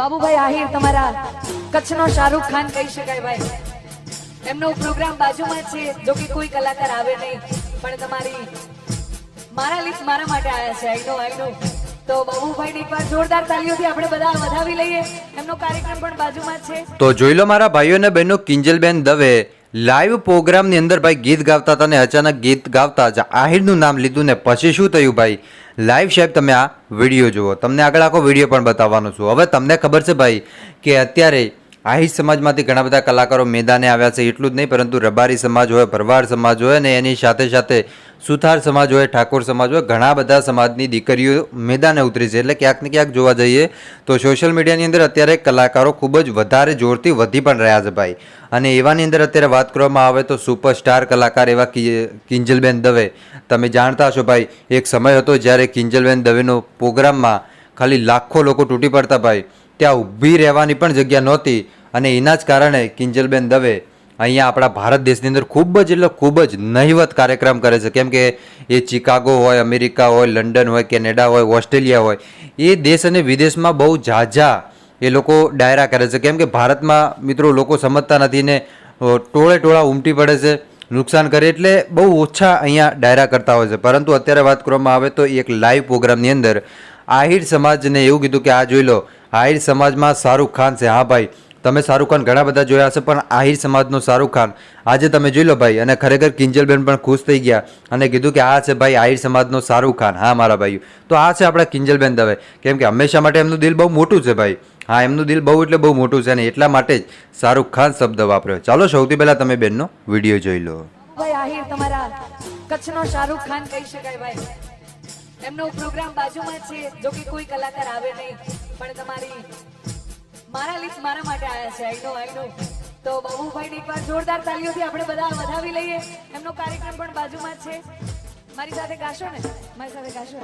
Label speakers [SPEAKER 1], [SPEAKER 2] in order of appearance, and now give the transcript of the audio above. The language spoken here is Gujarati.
[SPEAKER 1] બાબુભાઈ આહિર તમારા કચ્છનો શાહરૂખ ખાન કહી શકાય ભાઈ. એમનો પ્રોગ્રામ બાજુમાં છે, જો કે કોઈ કલાકાર આવે નહીં, પણ તમારી મારા લિસ્ટ મારા માટે આવ્યા છે આઈ નો આઈ નો તો બાબુભાઈને એકવાર જોરદાર તાલીઓથી આપણે બધા વધાવી લઈએ. એમનો કાર્યક્રમ પણ બાજુમાં છે.
[SPEAKER 2] તો જોઈ લો મારા ભાઈઓ અને બહેનો, કિંજલબેન દવે લાઈવ પ્રોગ્રામની અંદર ભાઈ ગીત ગાતા હતા ને અચાનક ગીત ગાવતા જ આહિરનું નામ લીધું ને પછી શું થયું ભાઈ? લાઈવ સાહેબ, તમે આ વીડિયો જુઓ. તમને આગળ આખો વીડિયો પણ બતાવવાનો છું. હવે તમને ખબર છે ભાઈ કે અત્યારે આહિર સમાજમાંથી ઘણા બધા કલાકારો મેદાને આવ્યા છે, એટલું જ નહીં, પરંતુ રબારી સમાજ હોય, ભરવાડ સમાજ હોય ને એની સાથે સાથે સુથાર સમાજ હોય ઠાકોર સમાજ હોય ઘણા બધા સમાજની દીકરીઓ મેદાને ઉતરી છે. એટલે ક્યાંક ને ક્યાંક જોવા જઈએ તો સોશિયલ મીડિયાની અંદર અત્યારે કલાકારો ખૂબ જ વધારે જોરથી વધી પણ રહ્યા છે ભાઈ. અને એવાની અંદર અત્યારે વાત કરવામાં આવે તો સુપરસ્ટાર કલાકાર એવા કિંજલબેન દવે. તમે જાણતા હશો ભાઈ, એક સમય હતો જ્યારે કિંજલબેન દવેનો પ્રોગ્રામમાં ખાલી લાખો લોકો તૂટી પડતા ભાઈ. ત્યાં ઊભી રહેવાની પણ જગ્યા નહોતી અને એના જ કારણે કિંજલબેન દવે અહીંયા આપણા ભારત દેશની અંદર ખૂબ જ એટલે ખૂબ જ નહિવત કાર્યક્રમ કરે છે. કેમ કે એ ચિકાગો હોય, અમેરિકા હોય, લંડન હોય, કેનેડા હોય, ઓસ્ટ્રેલિયા હોય, એ દેશ અને વિદેશમાં બહુ ઝાઝા એ લોકો ડાયરા કરે છે. કેમ કે ભારતમાં મિત્રો લોકો સમજતા નથી ને ટોળે ટોળા ઉમટી પડે છે, નુકસાન કરે એટલે બહુ ઓછા અહીંયા ડાયરા કરતા હોય છે. પરંતુ અત્યારે વાત કરવામાં આવે તો એક લાઈવ પ્રોગ્રામની અંદર આહિર સમાજને એવું કીધું કે, આ જોઈ લો, આહિર સમાજમાં શાહરૂખ ખાન છે. હા ભાઈ તમે શાહરૂખ ખાન ઘણા બધા જોયા હશે, પણ આહિર સમાજનો શાહરૂખ ખાન. આજે તમે જોઈ લો ભાઈ, અને ખરેખર કિંજલબેન પણ ખુશ થઈ ગયા અને કીધું કે આ છે ભાઈ આહિર સમાજનો શાહરૂખ ખાન. હા, મારા ભાઈ તો આ છે આપણા કિંજલબેન દવે. કેમ કે હંમેશા માટે એમનું દિલ બહુ મોટું છે ભાઈ. હા, એમનું દિલ બહુ એટલે બહુ મોટું છે અને એટલા માટે જ શાહરૂખ ખાન શબ્દ વાપર્યો. ચાલો સૌથી પહેલાં તમે બેનનો વીડિયો જોઈ લો.
[SPEAKER 1] એમનો પ્રોગ્રામ બાજુમાં છે, જો કે કોઈ કલાકાર આવે નહીં, પણ તમારી મારા લિસ્ટ મારા માટે આવ્યા છે આઈ નો આઈ નો તો બાબુભાઈને એકવાર જોરદાર તાલીઓથી આપણે બધા વધાવી લઈએ. એમનો કાર્યક્રમ પણ બાજુમાં છે. મારી સાથે ગાશો ને? મારી સાથે ગાશો.